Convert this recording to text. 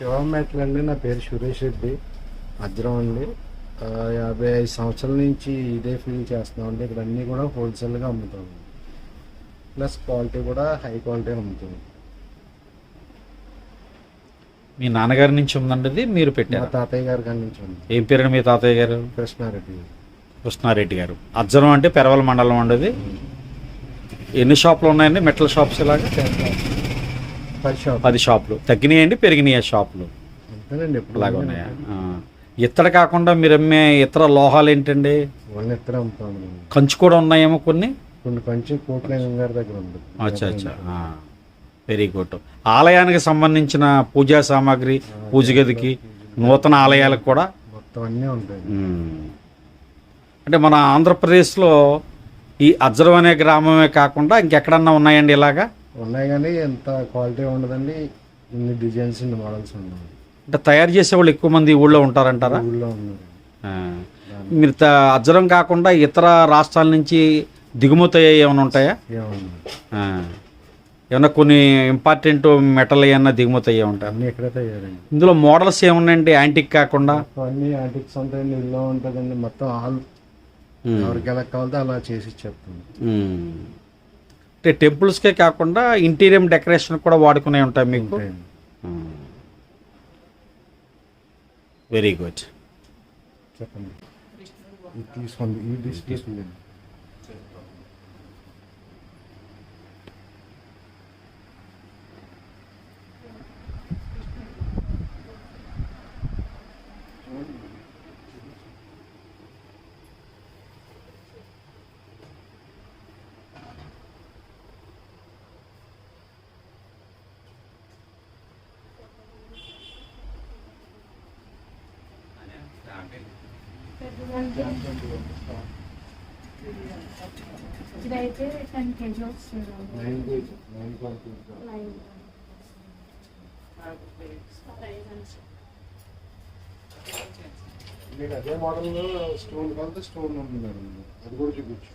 శివం metal అండి నా పేరు సురేష్ రెడ్డి. అజ్రం అండి యాభై ఐదు సంవత్సరాల నుంచి ఇదే ఫీల్ చేస్తున్నాం అండి. ఇక్కడ అన్నీ కూడా హోల్సేల్గా అమ్ముతాం. ప్లస్ క్వాలిటీ కూడా హై క్వాలిటీ అమ్ముతాం. మీ నాన్నగారి నుంచి ఉందండి ఇది? మీరు మా పెట్టారు తాతయ్య గారి కాడి నుంచి ఉంది. ఏం పేరండి మీ తాతయ్య గారు? కృష్ణారెడ్డి కృష్ణారెడ్డి గారు. అజ్జరం అంటే పెరవల మండలం అండి ఇది ఎన్ని షాపులు ఉన్నాయండి? మెటల్ షాప్స్ ఇలాగా? పది షాప్ పది షాపులు. తగ్గినాయండి పెరిగినాయా షాపులు. ఇలాగ ఉన్నాయా. ఇత్తడి కాకుండా మీరు అమ్మే ఇతర లోహాలు ఏంటండి. కంచు కూడా ఉన్నాయేమో కొన్ని? కొన్ని కొంచెం కోట్లేంగం గారి దగ్గర ఉంది. అచ్చా అచ్చా. Very good. ఆలయానికి సంబంధించిన పూజా సామాగ్రి పూజ గదికి నూతన ఆలయాలకు కూడా? మొత్తం అన్నీ ఉంటాయి. అంటే మన ఆంధ్రప్రదేశ్లో ఈ అజ్రం అనే గ్రామమే కాకుండా ఇంకెక్కడన్నా ఉన్నాయండి ఇలాగా? ఉన్నాయి కానీ ఎంత క్వాలిటీ ఉండదండి. ఇన్ని డిజైన్స్ ఇన్ని మోడల్స్ ఉన్నాయి అంటే తయారు చేసే వాళ్ళు ఎక్కువ మంది ఊళ్ళో ఉంటారంటారా? ఊళ్ళో ఉన్నారు. మీరు అజ్రం కాకుండా ఇతర రాష్ట్రాల నుంచి దిగుమతి అయ్యేవి ఏమైనా ఉంటాయా? ఏమన్నా కొన్ని ఇంపార్టెంట్ మెటల్ ఏమన్నా దిగుమతి అయ్యే ఉంటాయి? అన్నీ ఎక్కడే తయారండి. ఇందులో మోడల్స్ ఏమున్నాయండి? యాంటిక్ కాకుండా? అన్ని యాంటిక్స్ ఉంటాయండి ఇల్లు ఉంటుందండి. మొత్తం ఆల్. ఎవరికి ఎలా కావాలో అలా చేసి చెప్తాం మ్మ్. అంటే టెంపుల్స్కే కాకుండా ఇంటీరియం డెకరేషన్ కూడా వాడుకునే ఉంటాయి మీకు. వెరీ గుడ్ చెప్పండి. ఇది తీసుకోండి. ఇదైతే టెన్ కేజీ వస్తుంది నైన్ మీకు అదే మోడల్లో స్టోన్ కలితే స్టోన్ ఉంది మేడం. అది కూడా చూపించు.